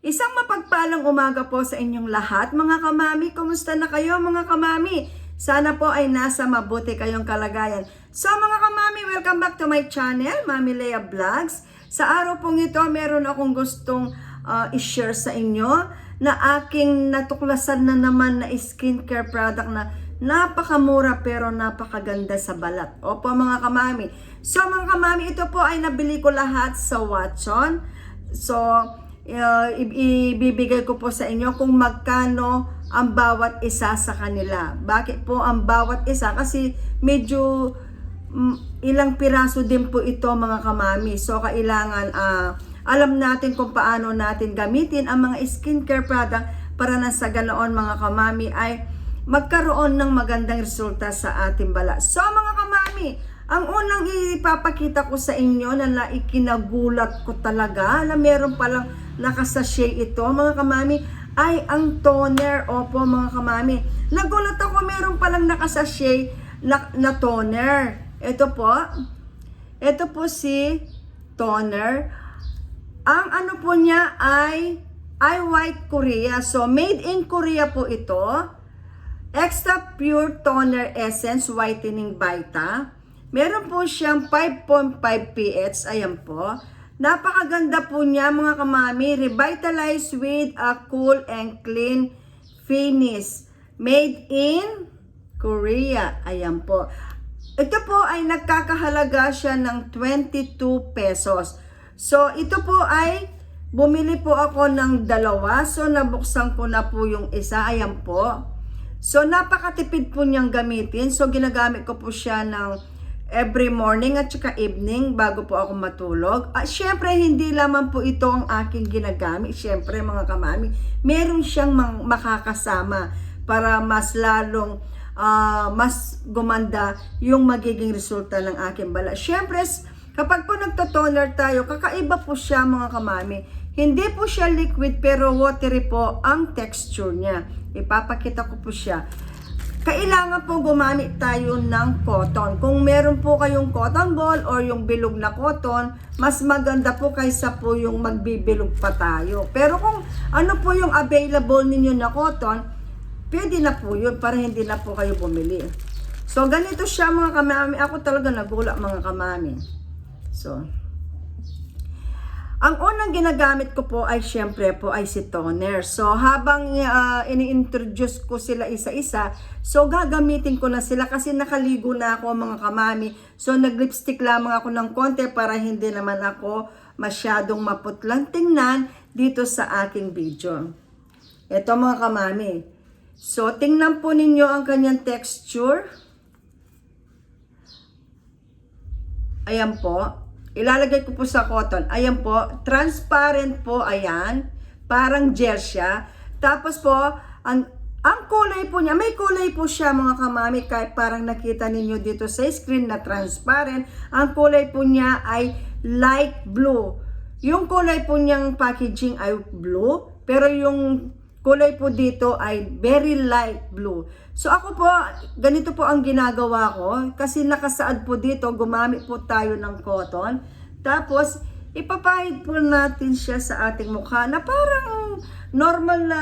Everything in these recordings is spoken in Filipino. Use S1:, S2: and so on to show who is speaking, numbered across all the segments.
S1: Isang mapagpalang umaga po sa inyong lahat, mga kamami. Kumusta na kayo, mga kamami? Sana po ay nasa mabuti kayong kalagayan. So, mga kamami, welcome back to my channel, Mami Lea Vlogs. Sa araw pong ito, meron akong gustong uh, i-share sa inyo na aking natuklasan na naman na skincare product na napakamura pero napakaganda sa balat. Opo mga kamami. So mga kamami, ito po ay nabili ko lahat sa Watson. So, uh, ibibigay ko po sa inyo kung magkano ang bawat isa sa kanila. Bakit po ang bawat isa? Kasi medyo mm, ilang piraso din po ito mga kamami. So, kailangan ah, alam natin kung paano natin gamitin ang mga skincare product para na sa ganoon mga kamami ay magkaroon ng magandang resulta sa ating balat. So mga kamami, ang unang ipapakita ko sa inyo na naikinagulat ko talaga na meron palang nakasashay ito mga kamami ay ang toner. Opo mga kamami. Nagulat ako meron palang nakasashay na, na toner. Ito po. Ito po si toner. Ang ano po niya ay I White Korea. So made in Korea po ito. Extra Pure Toner Essence Whitening Vita. Meron po siyang 5.5 pH. Ayan po. Napakaganda po niya mga kamami. Revitalize with a cool and clean finish. Made in Korea. Ayan po. Ito po ay nagkakahalaga siya ng 22 pesos. So ito po ay bumili po ako ng dalawa. So nabuksan ko na po yung isa. Ayan po. So, napakatipid po niyang gamitin. So, ginagamit ko po siya ng every morning at saka evening bago po ako matulog. At syempre, hindi lamang po ito ang aking ginagamit. Syempre, mga kamami, meron siyang makakasama para mas lalong ah, mas gumanda yung magiging resulta ng aking balat. Syempre, kapag po nagtotoner tayo, kakaiba po siya mga kamami. Hindi po siya liquid pero watery po ang texture niya. Ipapakita ko po siya. Kailangan po gumamit tayo ng cotton. Kung meron po kayong cotton ball or yung bilog na cotton, mas maganda po kaysa po yung magbibilog pa tayo. Pero kung ano po yung available ninyo na cotton, pwede na po yun para hindi na po kayo bumili. So, ganito siya mga kamami. Ako talaga nagulak mga kamami. So, ang unang ginagamit ko po ay syempre po ay si toner. So habang uh, ini-introduce ko sila isa-isa, so gagamitin ko na sila kasi nakaligo na ako mga kamami. So nag-lipstick lamang ako ng konti para hindi naman ako masyadong maputlang tingnan dito sa aking video. Ito mga kamami. So tingnan po ninyo ang kanyang texture. Ayan po. Ilalagay ko po sa cotton. Ayan po. Transparent po. Ayan. Parang gel siya. Tapos po, ang, ang kulay po niya, may kulay po siya mga kamami. Kahit parang nakita ninyo dito sa screen na transparent. Ang kulay po niya ay light blue. Yung kulay po niyang packaging ay blue. Pero yung kulay po dito ay very light blue. So ako po, ganito po ang ginagawa ko. Kasi nakasaad po dito, gumamit po tayo ng cotton. Tapos, ipapahid po natin siya sa ating mukha na parang normal na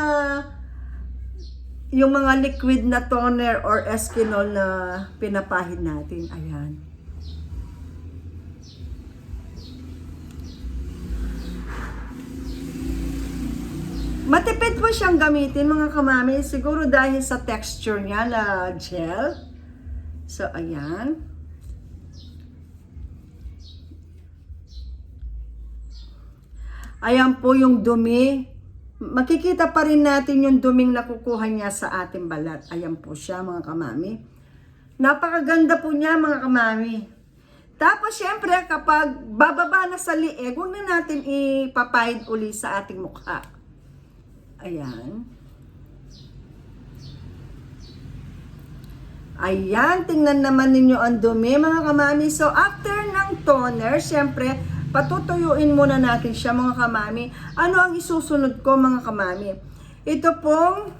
S1: yung mga liquid na toner or eskinol na pinapahid natin. Ayan. Matipid po siyang gamitin mga kamami. Siguro dahil sa texture niya na gel. So, ayan. Ayan po yung dumi. Makikita pa rin natin yung duming nakukuha niya sa ating balat. Ayan po siya mga kamami. Napakaganda po niya mga kamami. Tapos syempre kapag bababa na sa lieg, huwag na natin ipapahid uli sa ating mukha. Ayan. Ayan, tingnan naman ninyo ang dumi mga kamami. So after ng toner, syempre, patutuyuin muna natin siya mga kamami. Ano ang isusunod ko mga kamami? Ito pong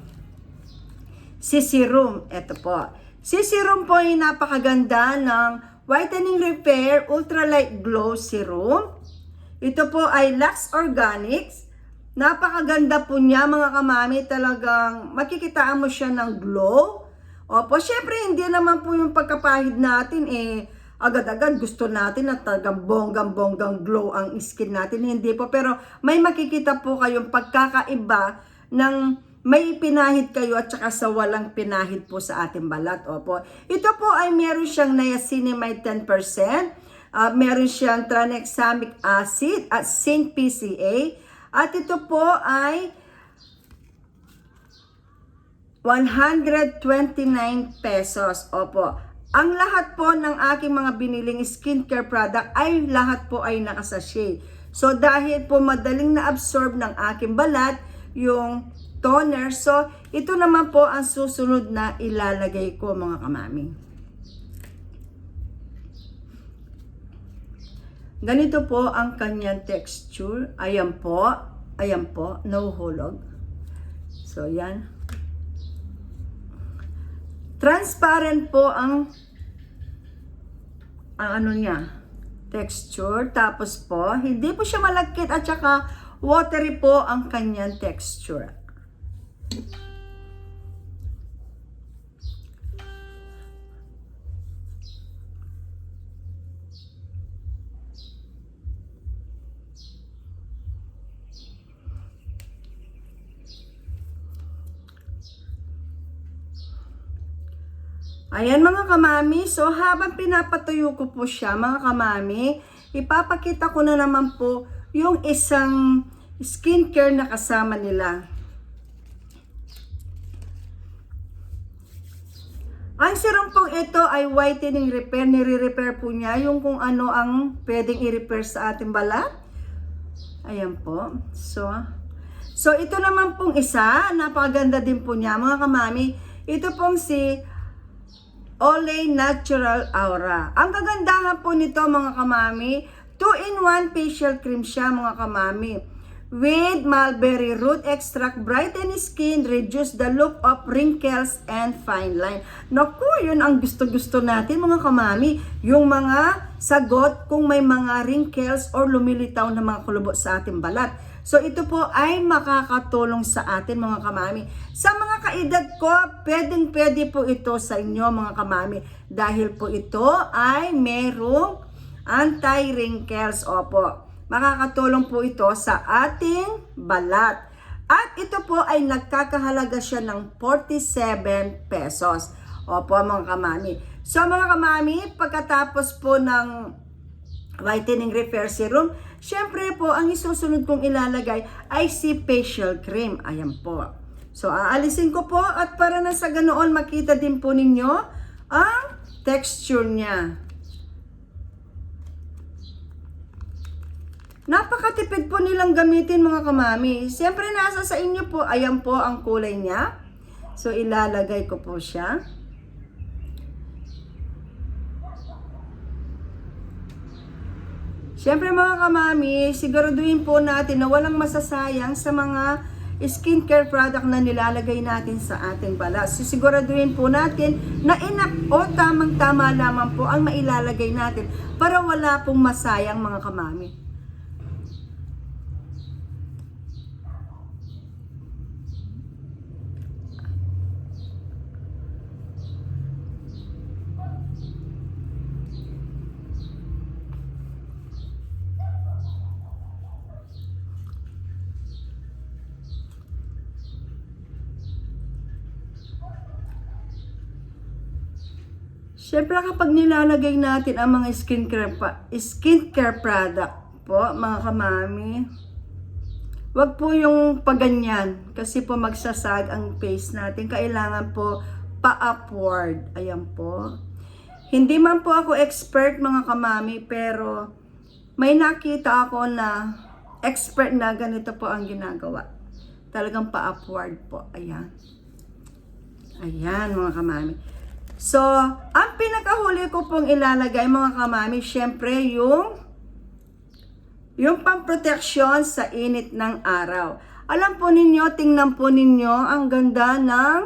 S1: si serum. Ito po. Si serum po ay napakaganda ng Whitening Repair Ultralight Glow Serum. Ito po ay Lux Organics Napakaganda po niya mga kamami. Talagang makikitaan mo siya ng glow. Opo, syempre hindi naman po yung pagkapahid natin eh agad-agad gusto natin na talagang bonggang-bonggang glow ang skin natin. Hindi po. Pero may makikita po kayong pagkakaiba ng may pinahid kayo at saka sa walang pinahid po sa ating balat. Opo. Ito po ay meron siyang niacinamide 10%. Uh, meron siyang tranexamic acid at zinc PCA. At ito po ay 129 pesos. Opo. Ang lahat po ng aking mga biniling skincare product ay lahat po ay nakasashay. So dahil po madaling na-absorb ng aking balat yung toner, so ito naman po ang susunod na ilalagay ko mga kamami. Ganito po ang kanyang texture. Ayan po. Ayan po. Nahuhulog. So, yan. Transparent po ang ang ano niya, texture. Tapos po, hindi po siya malagkit at saka watery po ang kanyang texture. Ayan mga kamami, so habang pinapatuyo ko po siya mga kamami, ipapakita ko na naman po yung isang skincare na kasama nila. Ang serum pong ito ay whitening repair. Nire-repair po niya yung kung ano ang pwedeng i-repair sa ating balat. Ayan po. So, so ito naman pong isa, napakaganda din po niya mga kamami. Ito pong si Olay Natural Aura. Ang kagandahan po nito mga kamami, 2-in-1 facial cream siya mga kamami. With mulberry root extract, brighten skin, reduce the look of wrinkles and fine line. Naku, yun ang gusto-gusto natin mga kamami. Yung mga sagot kung may mga wrinkles or lumilitaw na mga kulubo sa ating balat. So ito po ay makakatulong sa atin mga kamami. Sa mga kaedad ko, pwedeng pwede po ito sa inyo mga kamami. Dahil po ito ay merong anti-wrinkles. Opo, makakatulong po ito sa ating balat. At ito po ay nagkakahalaga siya ng 47 pesos. Opo mga kamami. So mga kamami, pagkatapos po ng whitening repair serum, syempre po ang isusunod kong ilalagay ay si facial cream. Ayan po. So aalisin ko po at para na sa ganoon makita din po ninyo ang texture niya. Napakatipid po nilang gamitin mga kamami. Siyempre nasa sa inyo po, ayan po ang kulay niya. So ilalagay ko po siya. Siyempre mga kamami, siguraduhin po natin na walang masasayang sa mga skincare product na nilalagay natin sa ating balat. Sisiguraduhin po natin na enough o tamang-tama lamang po ang mailalagay natin para wala pong masayang mga kamami. Siyempre kapag nilalagay natin ang mga skincare, skincare product po, mga kamami, wag po yung paganyan kasi po magsasag ang face natin. Kailangan po pa-upward. Ayan po. Hindi man po ako expert mga kamami pero may nakita ako na expert na ganito po ang ginagawa. Talagang pa-upward po. Ayan. Ayan mga kamami. So, ang pinakahuli ko pong ilalagay mga kamami, syempre yung yung pamproteksyon sa init ng araw. Alam po ninyo, tingnan po ninyo, ang ganda ng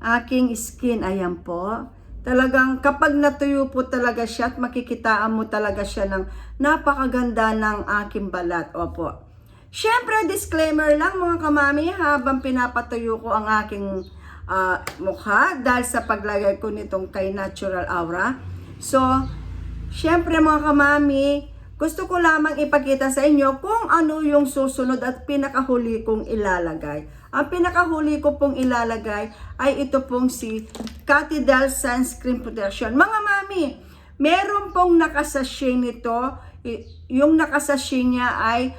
S1: aking skin. Ayan po. Talagang kapag natuyo po talaga siya at makikitaan mo talaga siya ng napakaganda ng aking balat. Opo. Siyempre, disclaimer lang mga kamami habang pinapatuyo ko ang aking ah, mukha dahil sa paglagay ko nitong kay Natural Aura. So, siyempre mga kamami, gusto ko lamang ipakita sa inyo kung ano yung susunod at pinakahuli kong ilalagay. Ang pinakahuli ko pong ilalagay ay ito pong si Catidal Sunscreen Protection. Mga mami, meron pong nakasashe nito. Yung nakasashe niya ay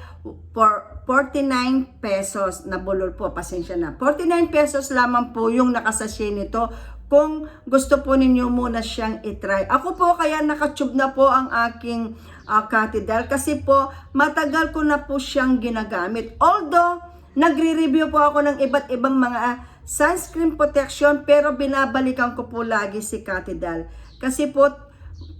S1: for 49 pesos na bulol po, pasensya na. 49 pesos lamang po yung nakasashe nito kung gusto po ninyo muna siyang itry. Ako po kaya nakatube na po ang aking uh, Catidal kasi po matagal ko na po siyang ginagamit. Although, nagre-review po ako ng iba't ibang mga ah, sunscreen protection pero binabalikan ko po lagi si Catidal. Kasi po,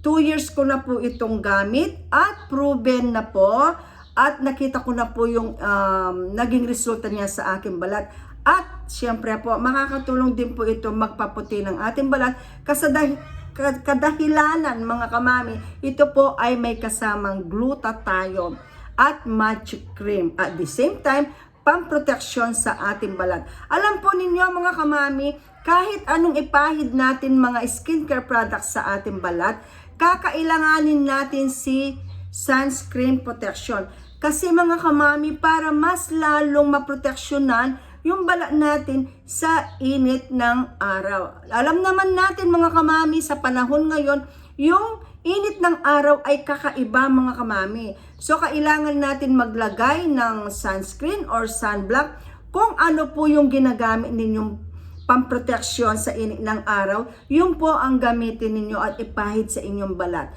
S1: 2 years ko na po itong gamit at proven na po at nakita ko na po yung um, naging resulta niya sa aking balat. At siyempre po, makakatulong din po ito magpaputi ng ating balat kasi dahil ka- kadahilanan mga kamami, ito po ay may kasamang glutathione at magic cream. At the same time, pamproteksyon sa ating balat. Alam po ninyo mga kamami, kahit anong ipahid natin mga skincare products sa ating balat, kakailanganin natin si sunscreen protection. Kasi mga kamami, para mas lalong maproteksyonan yung balat natin sa init ng araw. Alam naman natin mga kamami sa panahon ngayon, yung init ng araw ay kakaiba mga kamami. So kailangan natin maglagay ng sunscreen or sunblock kung ano po yung ginagamit ninyong pamproteksyon sa init ng araw, yun po ang gamitin ninyo at ipahid sa inyong balat.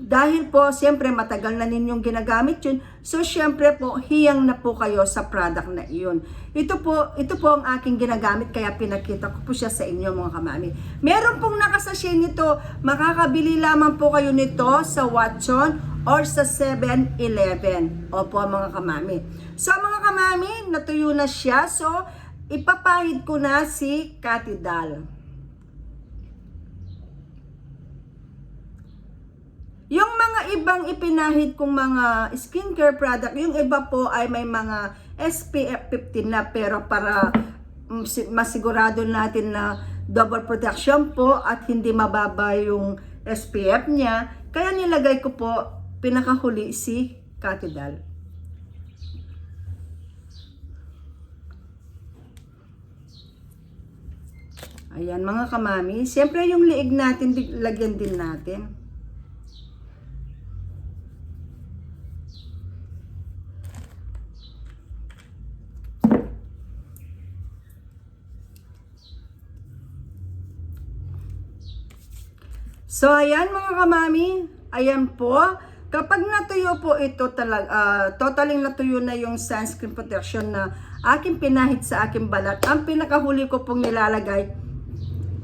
S1: Dahil po, siyempre, matagal na ninyong ginagamit yun. So, siyempre po, hiyang na po kayo sa product na iyon. Ito po, ito po ang aking ginagamit, kaya pinakita ko po siya sa inyo, mga kamami. Meron pong nakasasya nito. Makakabili lamang po kayo nito sa Watson or sa 7-Eleven. Opo, mga kamami. So, mga kamami, natuyo na siya. So, ipapahid ko na si Catidal. Yung mga ibang ipinahid kong mga skincare product, yung iba po ay may mga SPF 15 na pero para mm, si- masigurado natin na double protection po at hindi mababa yung SPF niya, kaya nilagay ko po pinakahuli si Catidal. Ayan mga kamami, siyempre yung liig natin, lagyan din natin. So, ayan mga kamami, ayan po. Kapag natuyo po ito talag, ah, totally natuyo na yung sunscreen protection na aking pinahid sa aking balat, ang pinakahuli ko pong nilalagay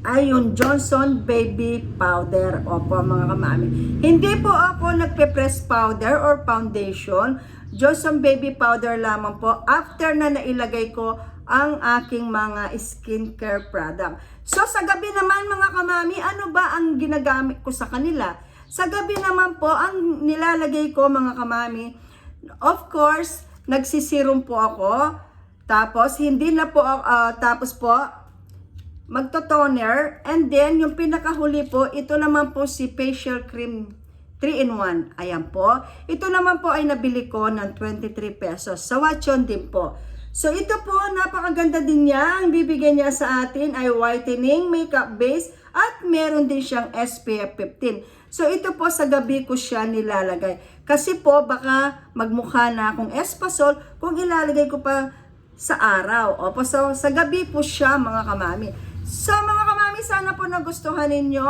S1: ay yung Johnson Baby Powder. Opo mga kamami. Hindi po ako nagpe-press powder or foundation. Johnson Baby Powder lamang po after na nailagay ko ang aking mga skincare product. So sa gabi naman mga kamami, ano ba ang ginagamit ko sa kanila? Sa gabi naman po, ang nilalagay ko mga kamami, of course, nagsisirum po ako. Tapos, hindi na po, ah, tapos po, magto-toner. And then, yung pinakahuli po, ito naman po si facial cream 3-in-1. Ayan po. Ito naman po ay nabili ko ng 23 pesos. Sa Watson din po. So, ito po, napakaganda din niya. Ang bibigyan niya sa atin ay whitening, makeup base, at meron din siyang SPF 15. So, ito po sa gabi ko siya nilalagay. Kasi po, baka magmukha na akong espasol kung ilalagay ko pa sa araw. Opo, so sa gabi po siya mga kamami. So mga kamami, sana po nagustuhan ninyo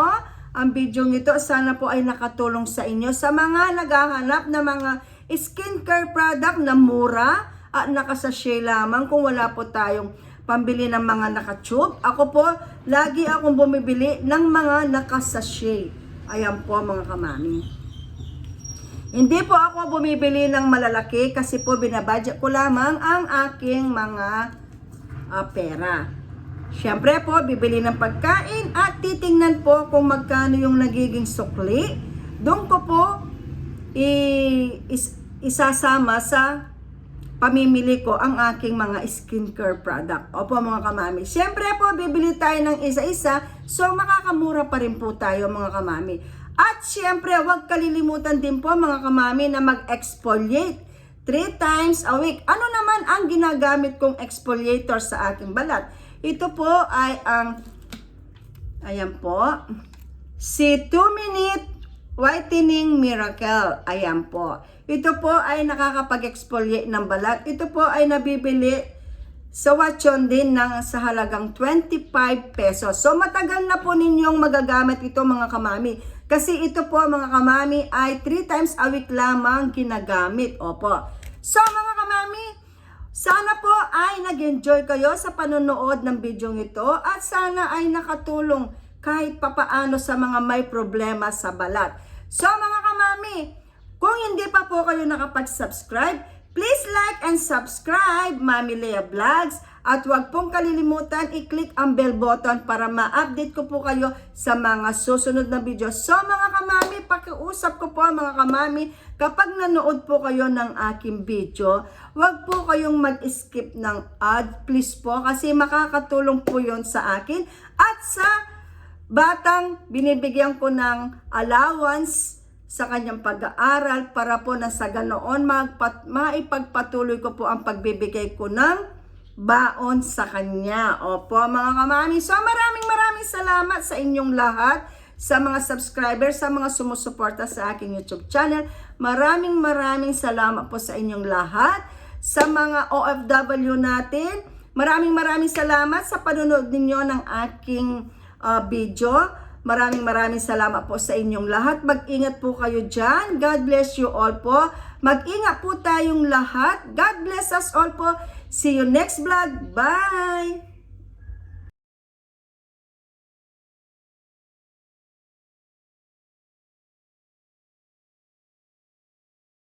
S1: ang video nito. Sana po ay nakatulong sa inyo sa mga naghahanap ng mga skincare product na mura at nakasashay lamang kung wala po tayong pambili ng mga nakatube. Ako po, lagi akong bumibili ng mga nakasashay. Ayan po mga kamami. Hindi po ako bumibili ng malalaki kasi po binabudget ko lamang ang aking mga ah, pera. Siyempre po, bibili ng pagkain at titingnan po kung magkano yung nagiging sukli. Doon ko po i- is- isasama sa pamimili ko ang aking mga skincare product. Opo mga kamami. Siyempre po, bibili tayo ng isa-isa, so makakamura pa rin po tayo mga kamami. At siyempre, huwag kalilimutan din po mga kamami na mag-exfoliate. Three times a week. Ano naman ang ginagamit kong exfoliator sa aking balat? Ito po ay ang, ayan po, si 2 Minute Whitening Miracle. Ayan po. Ito po ay nakakapag-exfoliate ng balat. Ito po ay nabibili sa Watchon din ng sa halagang 25 pesos. So matagal na po ninyong magagamit ito mga kamami. Kasi ito po mga kamami ay 3 times a week lamang ginagamit. Opo. So mga kamami, sana po ay nag-enjoy kayo sa panonood ng video ito at sana ay nakatulong kahit papaano sa mga may problema sa balat. So mga kamami, kung hindi pa po kayo nakapag-subscribe, please like and subscribe Mami Lea Vlogs at huwag pong kalilimutan i-click ang bell button para ma-update ko po kayo sa mga susunod na video. So mga kamami, pakiusap ko po mga kamami, kapag nanood po kayo ng aking video, huwag po kayong mag-skip ng ad, please po, kasi makakatulong po yon sa akin at sa batang binibigyan ko ng allowance sa kanyang pag-aaral para po na sa ganoon magpat, maipagpatuloy ko po ang pagbibigay ko ng baon sa kanya. Opo mga kamami. So maraming maraming salamat sa inyong lahat sa mga subscribers, sa mga sumusuporta sa aking YouTube channel. Maraming maraming salamat po sa inyong lahat. Sa mga OFW natin, maraming maraming salamat sa panonood ninyo ng aking uh, video. Maraming maraming salamat po sa inyong lahat. Mag-ingat po kayo dyan. God bless you all po. Mag-ingat po tayong lahat. God bless us all po. See you next vlog. Bye!